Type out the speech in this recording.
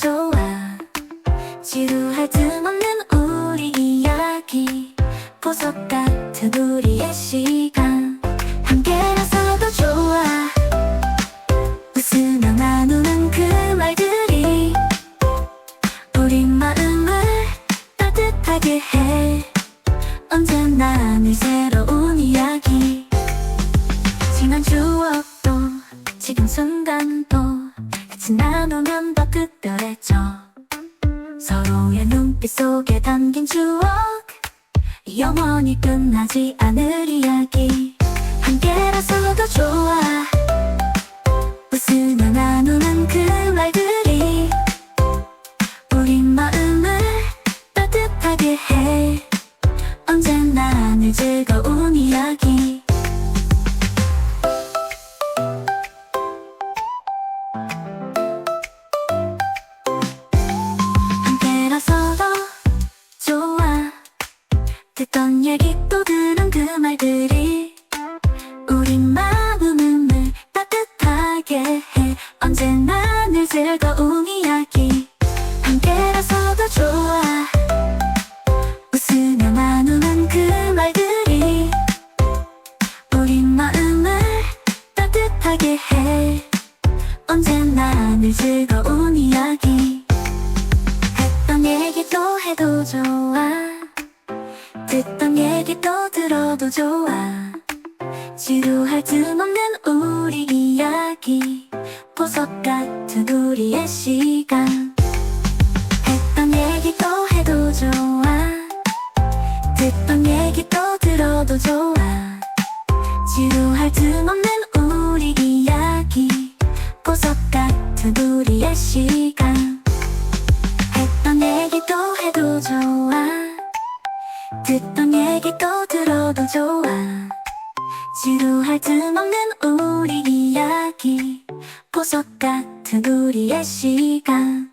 좋아. 지루할 틈 없는 우리 이야기. 보석 같은 우리의 시간. 함께라서도 좋아. 웃으며 나누는 그 말들이 우리 마음을 따뜻하게 해. 언제나 늘 새로운 이야기. 지난 추억도 지금 순간도 같이 나누면 더 특별해져. 서로의 눈빛 속에 담긴 추억. 영원히 끝나지 않을 이야기. 함께라서도 좋아. 웃으며 나누는 그 말들이 우리 마음을 따뜻하게 해. 언제나 늘 즐거운 이야기 듣던 얘기 또 들은 그 말들이 우리 마음을 따뜻하게 해. 언제나 늘 즐거운 이야기 함께라서도 좋아. 웃으며 나누는 그 말들이 우리 마음을 따뜻하게 해. 언제나 늘 즐거운 이야기 했던 얘기 또 해도 좋아 듣던 얘기 또 들어도 좋아. 지루할 틈 없는 우리 이야기. 보석 같은 우리의 시간. 했던 얘기 또 해도 좋아. 듣던 얘기 또 들어도 좋아. 지루할 틈 없는 듣던 얘기 또 들어도 좋아. 지루할 틈 없는 우리 이야기. 보석 같은 우리의 시간